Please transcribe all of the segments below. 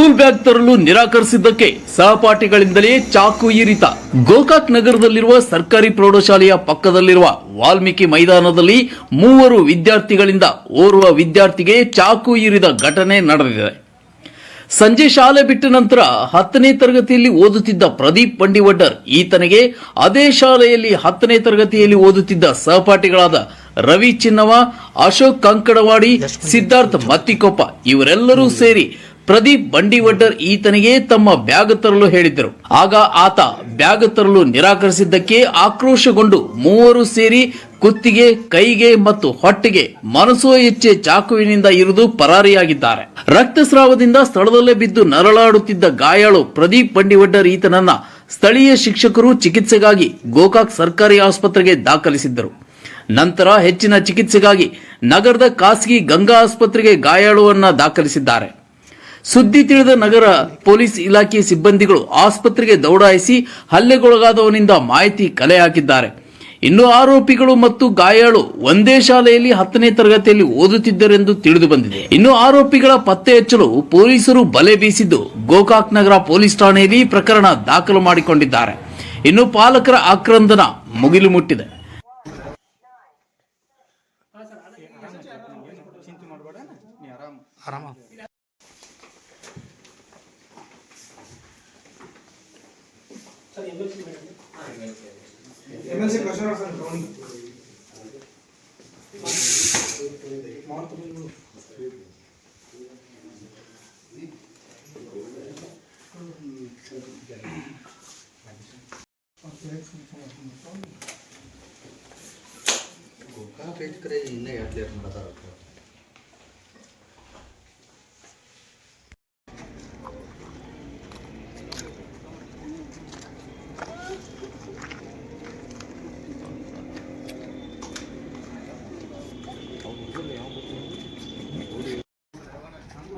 School bag ತರಲು ನಿರಾಕರಿಸಿದ್ದಕ್ಕೆ ಸಹಪಾಠಿಗಳಿಂದಲೇ ಚಾಕು ಇರಿತ ಗೋಕಾಕ್ ನಗರದಲ್ಲಿರುವ ಸರ್ಕಾರಿ ಪ್ರೌಢಶಾಲೆಯ ಪಕ್ಕದಲ್ಲಿರುವ ವಾಲ್ಮೀಕಿ ಮೈದಾನದಲ್ಲಿ ಮೂವರು ವಿದ್ಯಾರ್ಥಿಗಳಿಂದ ಓರ್ವ ವಿದ್ಯಾರ್ಥಿಗೆ ಚಾಕು ಇರಿದ ಘಟನೆ ನಡೆದಿದೆ. ಸಂಜೆ ಶಾಲೆ ಬಿಟ್ಟ ನಂತರ ಹತ್ತನೇ ತರಗತಿಯಲ್ಲಿ ಓದುತ್ತಿದ್ದ ಪ್ರದೀಪ್ ಬಂಡಿವಡ್ಡರ್ ಈತನಿಗೆ ಅದೇ ಶಾಲೆಯಲ್ಲಿ ಹತ್ತನೇ ತರಗತಿಯಲ್ಲಿ ಓದುತ್ತಿದ್ದ ಸಹಪಾಠಿಗಳಾದ ರವಿ ಚಿನ್ನವ, ಅಶೋಕ್ ಕಂಕಡವಾಡಿ, ಸಿದ್ಧಾರ್ಥ್ ಮತ್ತಿಕೊಪ್ಪ ಇವರೆಲ್ಲರೂ ಸೇರಿ ಪ್ರದೀಪ್ ಬಂಡಿವಡ್ಡರ್ ಈತನಿಗೆ ತಮ್ಮ ಬ್ಯಾಗ್ ತರಲು ಹೇಳಿದ್ದರು. ಆಗ ಆತ ಬ್ಯಾಗ್ ತರಲು ನಿರಾಕರಿಸಿದ್ದಕ್ಕೆ ಆಕ್ರೋಶಗೊಂಡು ಮೂವರು ಸೇರಿ ಕುತ್ತಿಗೆ, ಕೈಗೆ ಮತ್ತು ಹೊಟ್ಟೆಗೆ ಮನಸೋ ಹೆಚ್ಚೆ ಚಾಕುವಿನಿಂದ ಇರಿದು ಪರಾರಿಯಾಗಿದ್ದಾರೆ. ರಕ್ತಸ್ರಾವದಿಂದ ಸ್ಥಳದಲ್ಲೇ ಬಿದ್ದು ನರಳಾಡುತ್ತಿದ್ದ ಗಾಯಾಳು ಪ್ರದೀಪ್ ಬಂಡಿವಡ್ಡರ್ ಈತನನ್ನ ಸ್ಥಳೀಯ ಶಿಕ್ಷಕರು ಚಿಕಿತ್ಸೆಗಾಗಿ ಗೋಕಾಕ್ ಸರ್ಕಾರಿ ಆಸ್ಪತ್ರೆಗೆ ದಾಖಲಿಸಿದ್ದರು. ನಂತರ ಹೆಚ್ಚಿನ ಚಿಕಿತ್ಸೆಗಾಗಿ ನಗರದ ಖಾಸಗಿ ಗಂಗಾ ಆಸ್ಪತ್ರೆಗೆ ಗಾಯಾಳುವನ್ನ ದಾಖಲಿಸಿದ್ದಾರೆ. ಸುದ್ದಿ ತಿಳಿದ ನಗರ ಪೊಲೀಸ್ ಇಲಾಖೆಯ ಸಿಬ್ಬಂದಿಗಳು ಆಸ್ಪತ್ರೆಗೆ ದೌಡಾಯಿಸಿ ಹಲ್ಲೆಗೊಳಗಾದವನಿಂದ ಮಾಹಿತಿ ಕಲೆ ಹಾಕಿದ್ದಾರೆ. ಇನ್ನು ಆರೋಪಿಗಳು ಮತ್ತು ಗಾಯಾಳು ಒಂದೇ ಶಾಲೆಯಲ್ಲಿ ಹತ್ತನೇ ತರಗತಿಯಲ್ಲಿ ಓದುತ್ತಿದ್ದರೆಂದು ತಿಳಿದು ಬಂದಿದೆ. ಇನ್ನು ಆರೋಪಿಗಳ ಪತ್ತೆ ಹಚ್ಚಲು ಪೊಲೀಸರು ಬಲೆ ಬೀಸಿದ್ದು ಗೋಕಾಕ್ ನಗರ ಪೊಲೀಸ್ ಠಾಣೆಯಲ್ಲಿ ಪ್ರಕರಣ ದಾಖಲು ಮಾಡಿಕೊಂಡಿದ್ದಾರೆ. ಇನ್ನು ಪಾಲಕರ ಆಕ್ರಂದನ ಮುಗಿಲು ಮುಟ್ಟಿದೆ. ಆರಾಮ? MLC question sir ground Gokak ಐತಿ ಕರೆ ಇನ್ನೇ ಎರಡು ಲೇಟ್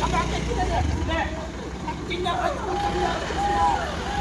Thank you.